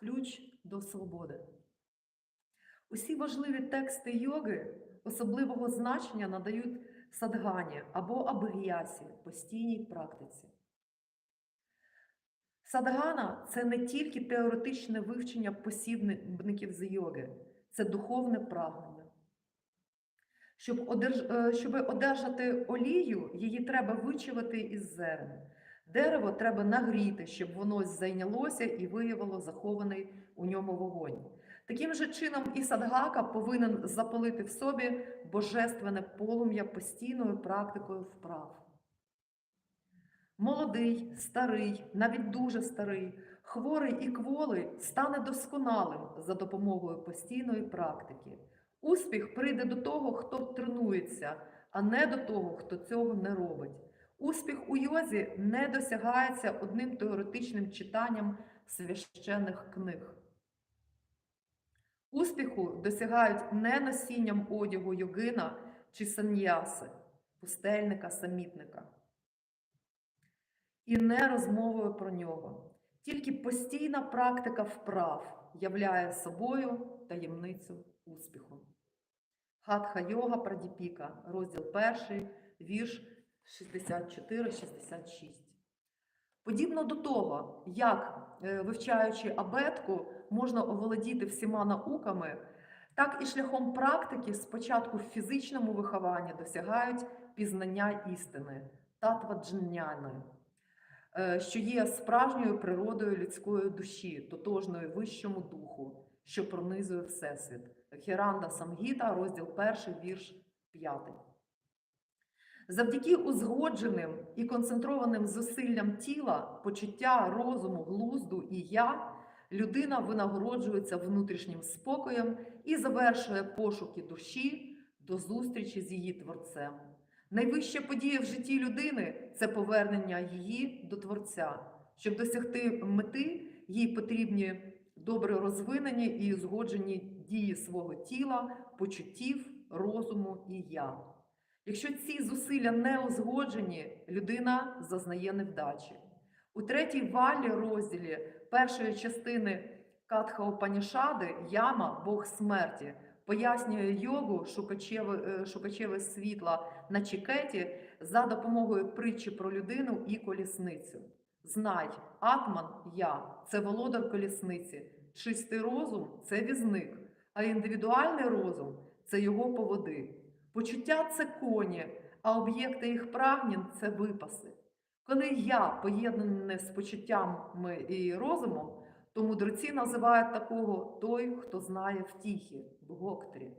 ключ до свободи. Усі важливі тексти йоги особливого значення надають садгані або абгіясі постійній практиці. Садгана це не тільки теоретичне вивчення посібників з йоги, це духовне прагнення. Щоб, е, одержати олію, її треба вичавити із зерен. Дерево треба нагріти, щоб воно зайнялося і виявило захований у ньому вогонь. Таким же чином, і садгака повинен запалити в собі божественне полум'я постійною практикою вправ. Молодий, старий, навіть дуже старий, хворий і кволий стане досконалим за допомогою постійної практики. Успіх прийде до того, хто тренується, а не до того, хто цього не робить. Успіх у йозі не досягається одним теоретичним читанням священних книг. Успіху досягають не носінням одягу йогина чи саньяси, пустельника, самітника, і не розмовою про нього. Тільки постійна практика вправ являє собою таємницю успіху. Хатха йога Прадіпіка, розділ 1, вірш 64-66. Подібно до того, як, е, вивчаючи абетку, можна оволодіти всіма науками, так і шляхом практики спочатку в фізичному вихованні досягають пізнання істини, татваджняни, е, що є справжньою природою людської душі, тотожною вищому духу, що пронизує Всесвіт. Хіранда Самгіта, розділ 1, вірш 5. Завдяки узгодженим і концентрованим зусиллям тіла, почуття, розуму, глузду і я, людина винагороджується внутрішнім спокоєм і завершує пошуки душі до зустрічі з її творцем. Найвища подія в житті людини це повернення її до Творця. Щоб досягти мети, їй потрібні добре розвинені і узгоджені дії свого тіла, почуттів, розуму і я. Якщо ці зусилля не узгоджені, людина зазнає невдачі. У третій валі розділі першої частини Катха Упанішади Яма, Бог смерті, пояснює йогу шукачеве, шукачеве світла на чікеті за допомогою притчі про людину і колісницю. Знай, атман я це володар колісниці, чистий розум це візник, а індивідуальний розум це його поводи. Почуття це коні, а об'єкти їх прагнень це випаси. Коли я поєднане з почуттями і розумом, то мудреці називають такого той, хто знає втіхи, бгоктрі.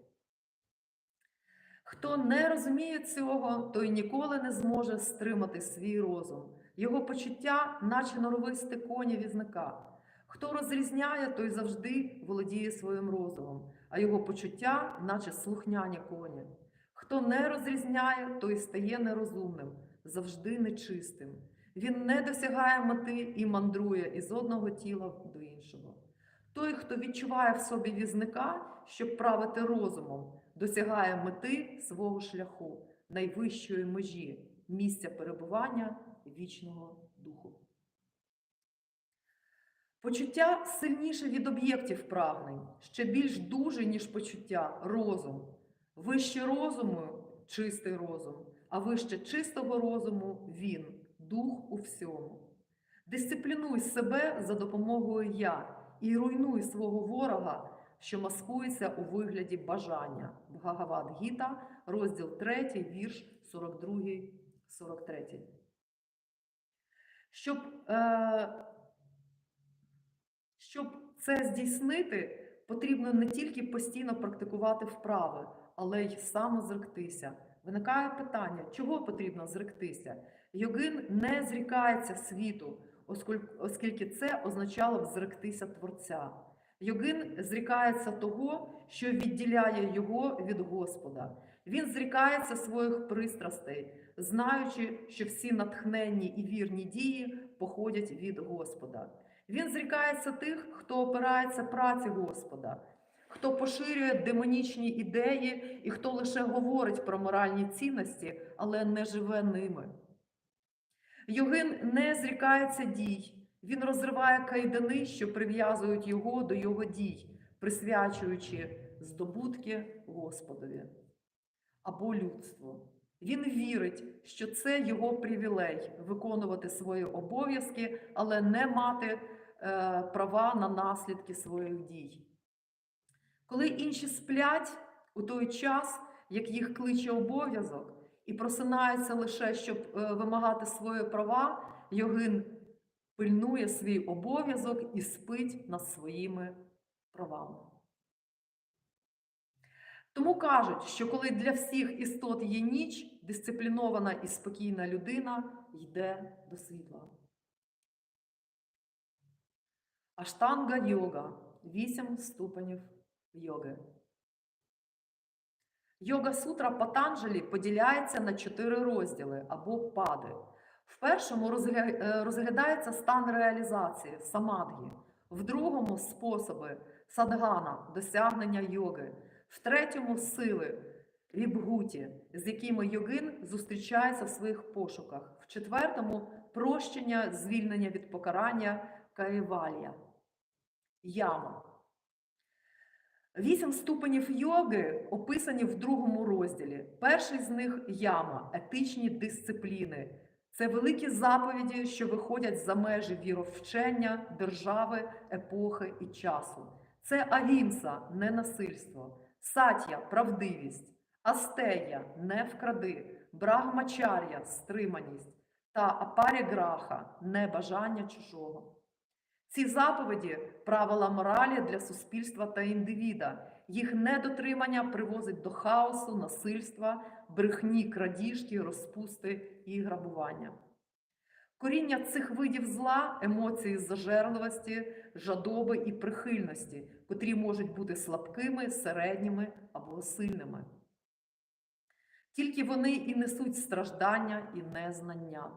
Хто не розуміє цього, той ніколи не зможе стримати свій розум. Його почуття, наче норовисти коні візника. Хто розрізняє, той завжди володіє своїм розумом, а його почуття, наче слухняні коні. Хто не розрізняє, той стає нерозумним, завжди нечистим. Він не досягає мети і мандрує із одного тіла до іншого. Той, хто відчуває в собі візника, щоб правити розумом, досягає мети свого шляху, найвищої межі, місця перебування вічного духу. Почуття сильніше від об'єктів прагнень, ще більш дуже, ніж почуття, розум. Вище розуму чистий розум, а вище чистого розуму він, дух у всьому. Дисциплінуй себе за допомогою я і руйнуй свого ворога, що маскується у вигляді бажання. Бхагават Гіта, розділ 3, вірш 42-43. Щоб, е, щоб це здійснити, потрібно не тільки постійно практикувати вправи, але й самозректися. Виникає питання, чого потрібно зректися? Йогин не зрікається світу, оскільки це означало б зректися Творця. Йогин зрікається того, що відділяє його від Господа. Він зрікається своїх пристрастей, знаючи, що всі натхненні і вірні дії походять від Господа. Він зрікається тих, хто опирається праці Господа, хто поширює демонічні ідеї і хто лише говорить про моральні цінності, але не живе ними. Йогин не зрікається дій, Він розриває кайдани, що прив'язують його до його дій, присвячуючи здобутки Господові або людству. Він вірить, що це його привілей виконувати свої обов'язки, але не мати е, права на наслідки своїх дій. Коли інші сплять у той час, як їх кличе обов'язок, і просинаються лише, щоб е, вимагати свої права, Йогин пильнує свій обов'язок і спить над своїми правами. Тому кажуть, що коли для всіх істот є ніч, дисциплінована і спокійна людина йде до світла. Аштанга йога вісім ступенів йоги. Йога сутра Патанджалі поділяється на чотири розділи або пади. В першому е, розглядається стан реалізації самадгі, в другому способи садгана досягнення йоги, в третьому сили вібгуті, з якими йогин зустрічається в своїх пошуках, в четвертому прощення, звільнення від покарання каєвалія. Яма. Вісім ступенів йоги описані в другому розділі. Перший з них яма, етичні дисципліни. Це великі заповіді, що виходять за межі віровчення, держави, епохи і часу. Це агімса, ненасильство, сатя, правдивість, астея, не вкради, брахмачар'я, стриманість та апаріграха, небажання чужого. Ці заповіді правила моралі для суспільства та індивіда. Їх недотримання привозить до хаосу, насильства, брехні, крадіжки, розпусти і грабування. Коріння цих видів зла емоції зажерливості, жадоби і прихильності, котрі можуть бути слабкими, середніми або сильними. Тільки вони і несуть страждання і незнання.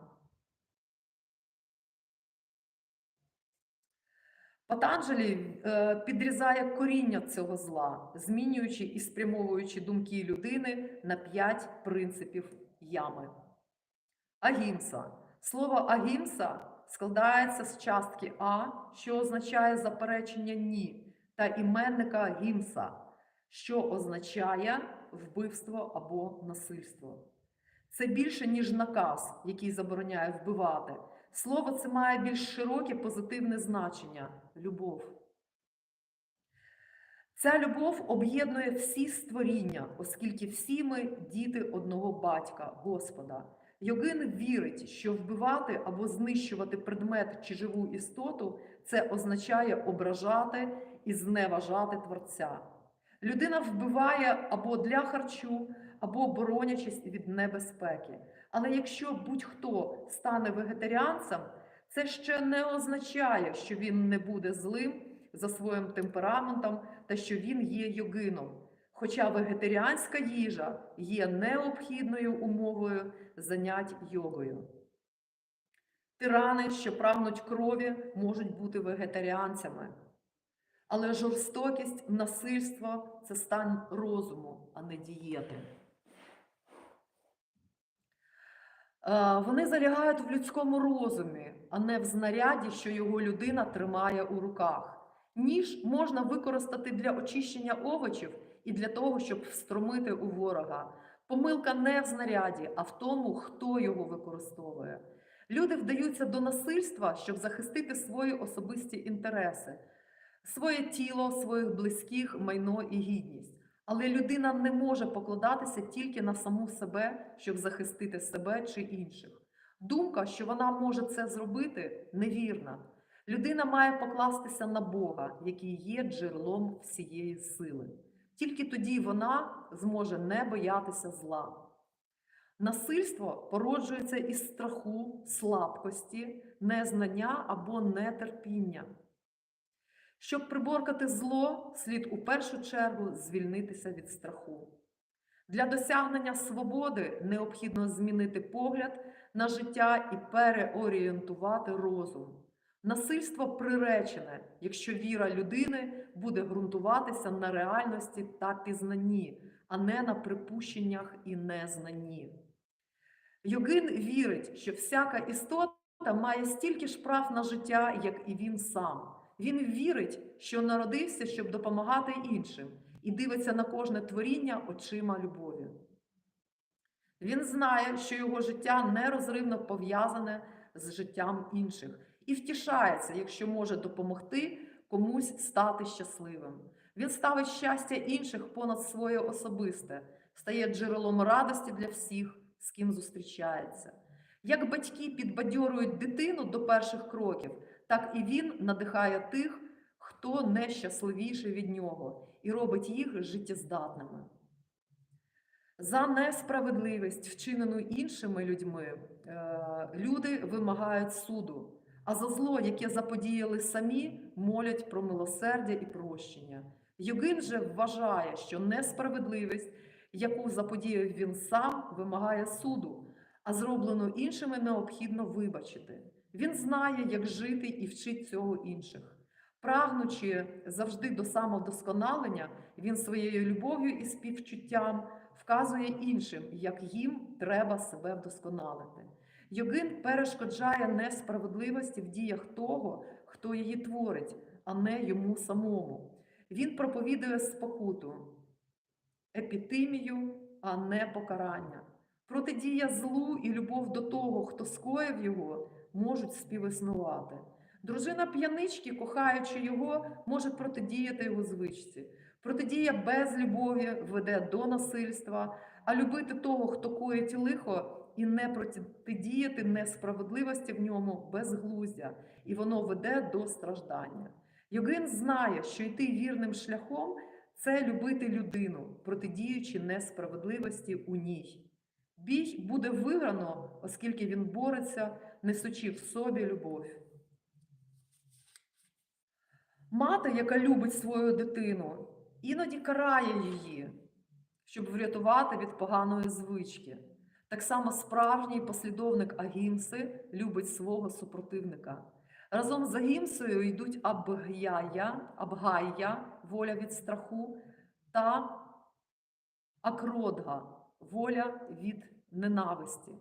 Патанджелі е, підрізає коріння цього зла, змінюючи і спрямовуючи думки людини на п'ять принципів ями. Агімса. Слово агімса складається з частки А, що означає заперечення ні, та іменника гімса, що означає вбивство або насильство. Це більше, ніж наказ, який забороняє вбивати. Слово це має більш широке позитивне значення любов. Ця любов об'єднує всі створіння, оскільки всі ми діти одного батька, Господа. Йогин вірить, що вбивати або знищувати предмет чи живу істоту це означає ображати і зневажати Творця. Людина вбиває або для харчу, або боронячись від небезпеки. Але якщо будь-хто стане вегетаріанцем, це ще не означає, що він не буде злим за своїм темпераментом та що він є йогином. Хоча вегетаріанська їжа є необхідною умовою занять йогою. Тирани, що прагнуть крові, можуть бути вегетаріанцями. Але жорстокість, насильство це стан розуму, а не дієти. Е, Вони залягають в людському розумі, а не в знаряді, що його людина тримає у руках. Ніж можна використати для очищення овочів і для того, щоб встромити у ворога. Помилка не в знаряді, а в тому, хто його використовує. Люди вдаються до насильства, щоб захистити свої особисті інтереси, своє тіло, своїх близьких, майно і гідність. Але людина не може покладатися тільки на саму себе, щоб захистити себе чи інших. Думка, що вона може це зробити, невірна. Людина має покластися на Бога, який є джерелом всієї сили. Тільки тоді вона зможе не боятися зла. Насильство породжується із страху, слабкості, незнання або нетерпіння. Щоб приборкати зло, слід у першу чергу звільнитися від страху. Для досягнення свободи необхідно змінити погляд на життя і переорієнтувати розум. Насильство приречене, якщо віра людини буде ґрунтуватися на реальності та пізнанні, а не на припущеннях і незнанні. Йогин вірить, що всяка істота має стільки ж прав на життя, як і він сам. Він вірить, що народився, щоб допомагати іншим, і дивиться на кожне творіння очима любові. Він знає, що його життя нерозривно пов'язане з життям інших, і втішається, якщо може допомогти комусь стати щасливим. Він ставить щастя інших понад своє особисте, стає джерелом радості для всіх, з ким зустрічається. Як батьки підбадьорюють дитину до перших кроків, так і він надихає тих, хто нещасливіший від нього, і робить їх життєздатними. За несправедливість, вчинену іншими людьми, е, люди вимагають суду, а за зло, яке заподіяли самі, молять про милосердя і прощення. Йогин же вважає, що несправедливість, яку заподіяв він сам, вимагає суду, а зроблену іншими необхідно вибачити. Він знає, як жити і вчить цього інших. Прагнучи завжди до самовдосконалення, він своєю любов'ю і співчуттям вказує іншим, як їм треба себе вдосконалити. Йогин перешкоджає несправедливості в діях того, хто її творить, а не йому самому. Він проповідує спокуту, епітимію, а не покарання. Протидія злу і любов до того, хто скоїв його, можуть співіснувати. Дружина п'янички, кохаючи його, може протидіяти його звичці. Протидія без любові веде до насильства, а любити того, хто коїть лихо, і не протидіяти несправедливості в ньому безглуздя, і воно веде до страждання. Йогин знає, що йти вірним шляхом це любити людину, протидіючи несправедливості у ній. Бій буде виграно, оскільки він бореться, несучи в собі любов. Мати, яка любить свою дитину, іноді карає її, щоб врятувати від поганої звички. Так само справжній послідовник Агімси любить свого супротивника. Разом з Агімсою йдуть Абгяя, Абгайя, воля від страху, та Акродга, воля від ненависті.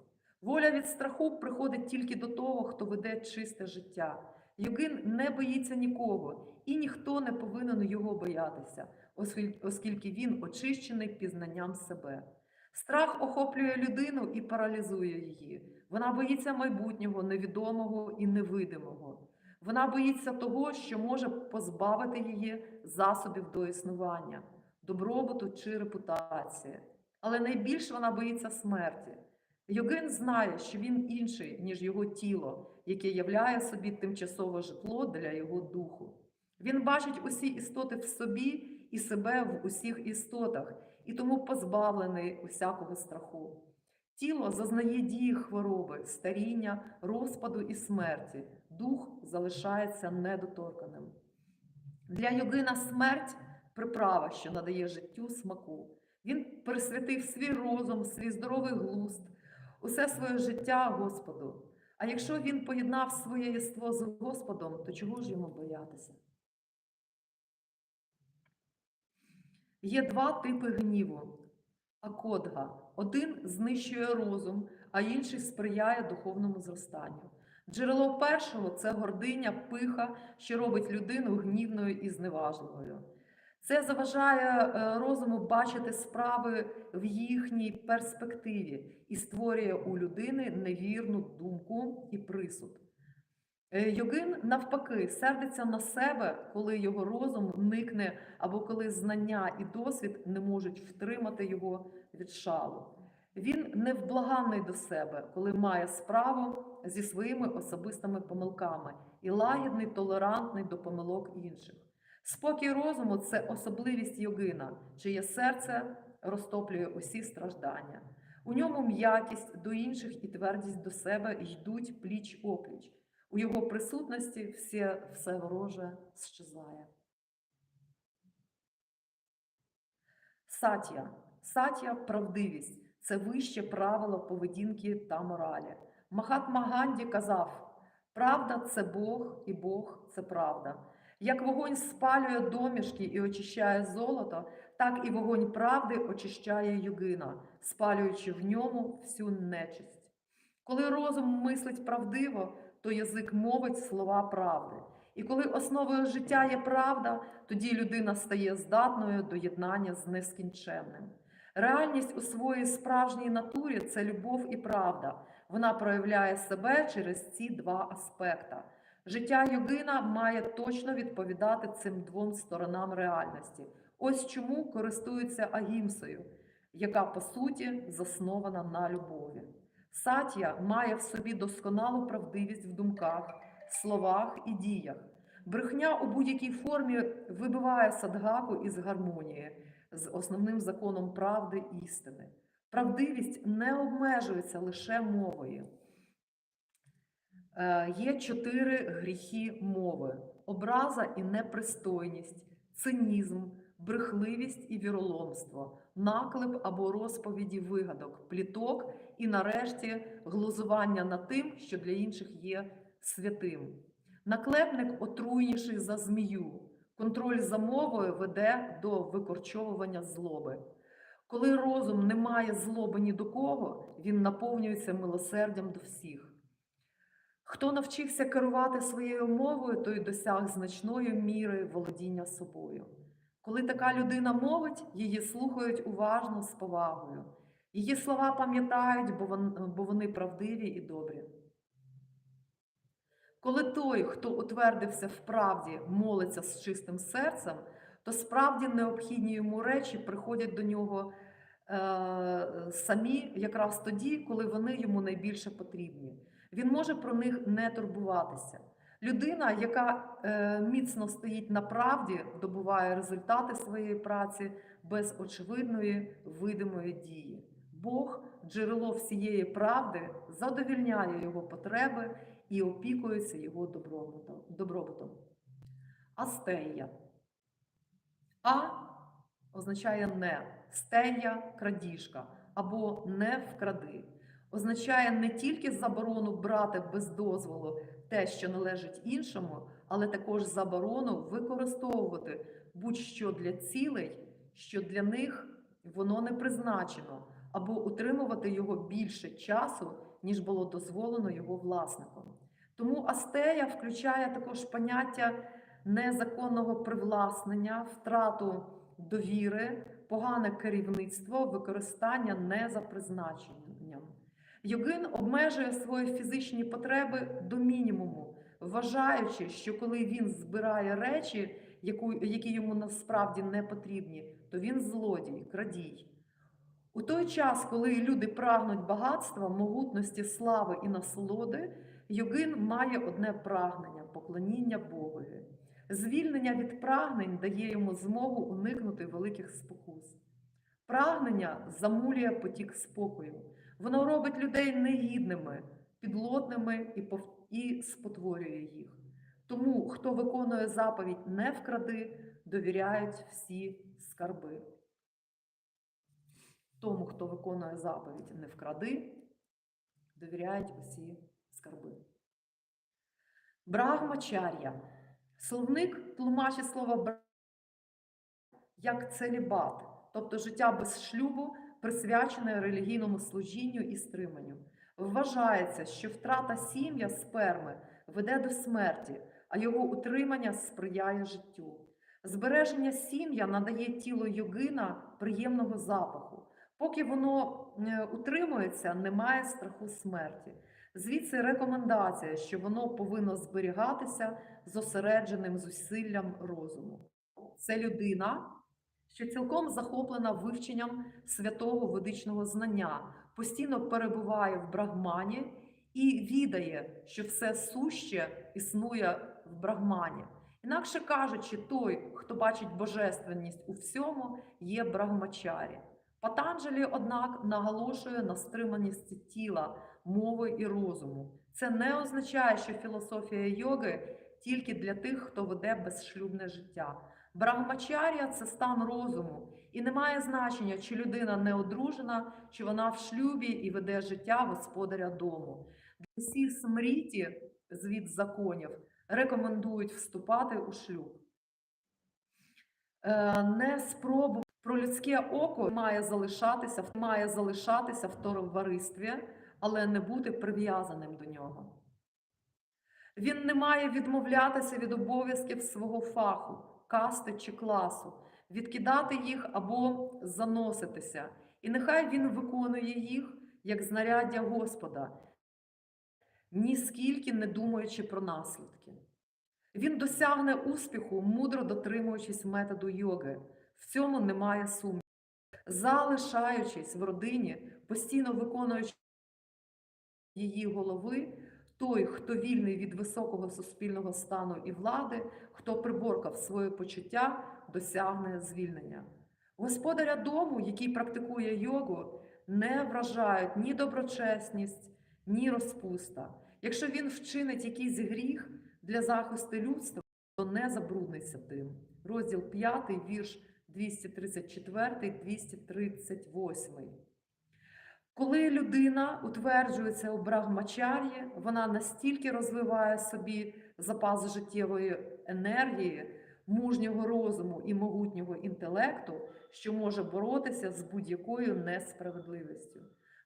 Воля від страху приходить тільки до того, хто веде чисте життя. Йогин не боїться нікого, і ніхто не повинен його боятися, оскільки він очищений пізнанням себе. Страх охоплює людину і паралізує її. Вона боїться майбутнього, невідомого і невидимого. Вона боїться того, що може позбавити її засобів до існування, добробуту чи репутації. Але найбільше вона боїться смерті. Йогин знає, що він інший, ніж його тіло, яке являє собі тимчасове житло для його духу. Він бачить усі істоти в собі і себе в усіх істотах, і тому позбавлений усякого страху. Тіло зазнає дії хвороби, старіння, розпаду і смерті, дух залишається недоторканим. Для йогина смерть приправа, що надає життю смаку. Він присвятив свій розум, свій здоровий глузд, усе своє життя Господу. А якщо він поєднав своє єство з Господом, то чого ж йому боятися? Є два типи гніву. Акодга. Один знищує розум, а інший сприяє духовному зростанню. Джерело першого це гординя, пиха, що робить людину гнівною і зневажливою. Це заважає е, розуму бачити справи в їхній перспективі і створює у людини невірну думку і присуд. Е, Йогин, навпаки, сердиться на себе, коли його розум никне, або коли знання і досвід не можуть втримати його від шалу. Він невблаганний до себе, коли має справу зі своїми особистими помилками і лагідний, толерантний до помилок інших. Спокій розуму це особливість йогина, чиє серце розтоплює усі страждання. У ньому м'якість до інших і твердість до себе йдуть пліч опліч. У його присутності все, все вороже щезає. Сатія. Сатія правдивість це вище правило поведінки та моралі. Махатма Ганді казав: правда це Бог, і Бог це правда. Як вогонь спалює домішки і очищає золото, так і вогонь правди очищає югина, спалюючи в ньому всю нечисть. Коли розум мислить правдиво, то язик мовить слова правди. І коли основою життя є правда, тоді людина стає здатною до єднання з нескінченним. Реальність у своїй справжній натурі це любов і правда. Вона проявляє себе через ці два аспекта. Життя йогина має точно відповідати цим двом сторонам реальності. Ось чому користуються агімсою, яка по суті заснована на любові. Сатія має в собі досконалу правдивість в думках, словах і діях. Брехня у будь-якій формі вибиває садгаку із гармонії з основним законом правди істини. Правдивість не обмежується лише мовою. Е, Є чотири гріхи мови: образа і непристойність, цинізм, брехливість і віроломство, наклеп або розповіді вигадок, пліток і, нарешті, глузування над тим, що для інших є святим. Наклепник отруйніший за змію. Контроль за мовою веде до викорчовування злоби. Коли розум не має злоби ні до кого, він наповнюється милосердям до всіх. Хто навчився керувати своєю мовою, той досяг значної міри володіння собою. Коли така людина мовить, її слухають уважно з повагою. Її слова пам'ятають, бо вони правдиві і добрі. Коли той, хто утвердився в правді, молиться з чистим серцем, то справді необхідні йому речі приходять до нього е, самі якраз тоді, коли вони йому найбільше потрібні. Він може про них не турбуватися. Людина, яка е, міцно стоїть на правді, добуває результати своєї праці без очевидної видимої дії. Бог, джерело всієї правди, задовільняє його потреби і опікується його добробутом. Астея. А означає не, стея крадіжка або не вкради. Означає не тільки заборону брати без дозволу те, що належить іншому, але також заборону використовувати будь-що для цілей, що для них воно не призначено, або утримувати його більше часу, ніж було дозволено його власником. Тому астея включає також поняття незаконного привласнення, втрату довіри, погане керівництво, використання не за призначенням. Йогин обмежує свої фізичні потреби до мінімуму, вважаючи, що коли він збирає речі, які йому насправді не потрібні, то він злодій, крадій. У той час, коли люди прагнуть багатства, могутності, слави і насолоди, йогин має одне прагнення поклоніння Богові. Звільнення від прагнень дає йому змогу уникнути великих спокус. Прагнення замулює потік спокою. Воно робить людей негідними, підлотними і, і спотворює їх. Тому, хто виконує заповідь не вкради, довіряють всі скарби. Тому, хто виконує заповідь не вкради, довіряють усі скарби. Брахмачар'я. Словник тлумачить слово «бра» як целібат, тобто життя без шлюбу, присвячене релігійному служінню і стриманню. Вважається, що втрата сім'я сперми веде до смерті, а його утримання сприяє життю. Збереження сім'я надає тілу йогина приємного запаху. Поки воно утримується, немає страху смерті. Звідси рекомендація, що воно повинно зберігатися зосередженим зусиллям розуму. Це людина, що цілком захоплена вивченням святого ведичного знання, постійно перебуває в брахмані і відає, що все суще існує в брахмані. Інакше кажучи, той, хто бачить божественність у всьому, є брахмачарі. Патанджелі, однак, наголошує на стриманості тіла, мови і розуму. Це не означає, що філософія йоги тільки для тих, хто веде безшлюбне життя. Брахмачар'я це стан розуму, і не має значення, чи людина не одружена, чи вона в шлюбі і веде життя господаря дому. Всі смріті звід законів рекомендують вступати у шлюб. Е, Не спробу про людське око має залишатися, має залишатися в товаристві, але не бути прив'язаним до нього. Він не має відмовлятися від обов'язків свого фаху, касти чи класу, відкидати їх або заноситися. І нехай він виконує їх як знаряддя Господа, ніскільки не думаючи про наслідки. Він досягне успіху, мудро дотримуючись методу йоги. В цьому немає сумніву. Залишаючись в родині, постійно виконуючи її голови, той, хто вільний від високого суспільного стану і влади, хто приборкав своє почуття, досягне звільнення. Господаря дому, який практикує йогу, не вражають ні доброчесність, ні розпуста. Якщо він вчинить якийсь гріх для захисту людства, то не забрудниться тим. Розділ 5, вірш 234-238. Коли людина утверджується у брахмачар'ї, вона настільки розвиває собі запас життєвої енергії, мужнього розуму і могутнього інтелекту, що може боротися з будь-якою несправедливістю.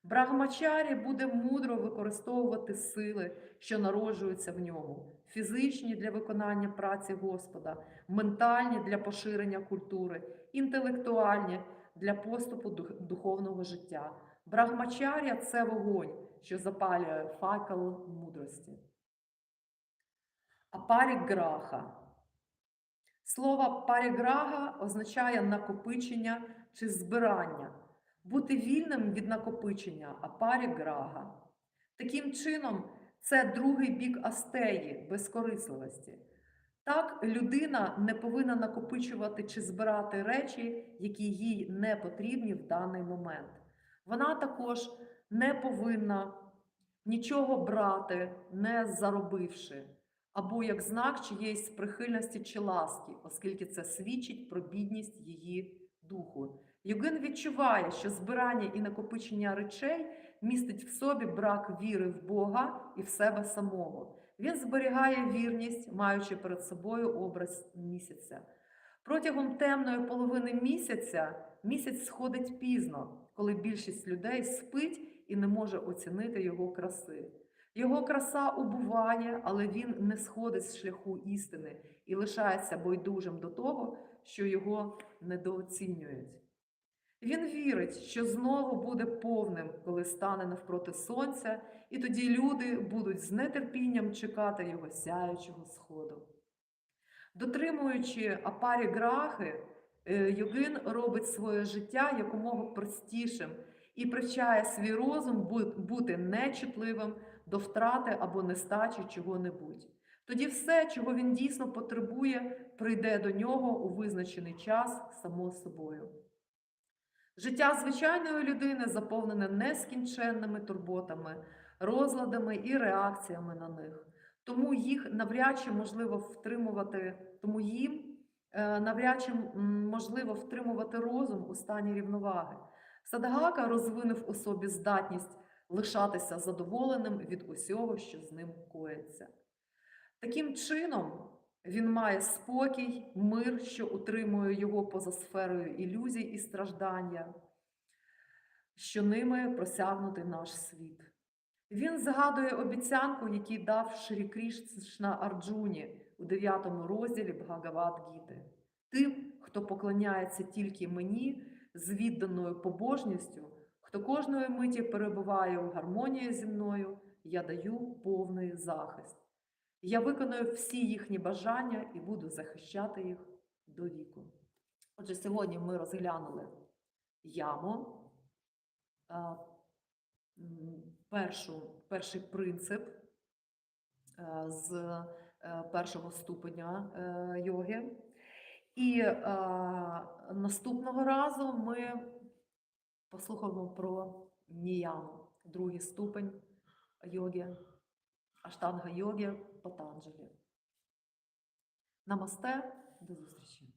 Брахмачарі буде мудро використовувати сили, що народжуються в ньому, фізичні для виконання праці Господа, ментальні для поширення культури, інтелектуальні для поступу духовного життя. Брахмачар'я це вогонь, що запалює факел мудрості. А паріграха. Слово паріграха означає накопичення чи збирання. Бути вільним від накопичення, а паріграха. Таким чином, це другий бік астеї, безкорисливості. Так, людина не повинна накопичувати чи збирати речі, які їй не потрібні в даний момент. Вона також не повинна нічого брати, не заробивши, або як знак чиєїсь прихильності чи ласки, оскільки це свідчить про бідність її духу. Йогин відчуває, що збирання і накопичення речей містить в собі брак віри в Бога і в себе самого. Він зберігає вірність, маючи перед собою образ місяця. Протягом темної половини місяця місяць сходить пізно, коли більшість людей спить і не може оцінити його краси. Його краса убуває, але він не сходить з шляху істини і лишається байдужим до того, що його недооцінюють. Він вірить, що знову буде повним, коли стане навпроти сонця, і тоді люди будуть з нетерпінням чекати його сяючого сходу. Дотримуючи апарі грахи, е, йогин робить своє життя якомога простішим і привчає свій розум бути нечутливим до втрати або нестачі чого-небудь. Тоді все, чого він дійсно потребує, прийде до нього у визначений час само собою. Життя звичайної людини заповнене нескінченними турботами, розладами і реакціями на них. Тому їх навряд чи можливо втримувати, тому їм е, навряд чи можливо втримувати розум у стані рівноваги. Садгака розвинув у собі здатність лишатися задоволеним від усього, що з ним коїться. Таким чином, він має спокій, мир, що утримує його поза сферою ілюзій і страждання, що ними просягнутий наш світ. Він згадує обіцянку, яку дав Шрі Кришна Арджуні у 9 розділі Бхагават Гіти. Тим, хто поклоняється тільки мені з відданою побожністю, хто кожної миті перебуває у гармонії зі мною, я даю повний захист. Я виконую всі їхні бажання і буду захищати їх до віку. Отже, сьогодні ми розглянули яму, першу, перший принцип е, з е, першого ступеня е, йоги. І наступного разу ми послухаємо про ніяму, другий ступень йоги. Аштанга йоги Патанджелі. Намасте, до зустрічі!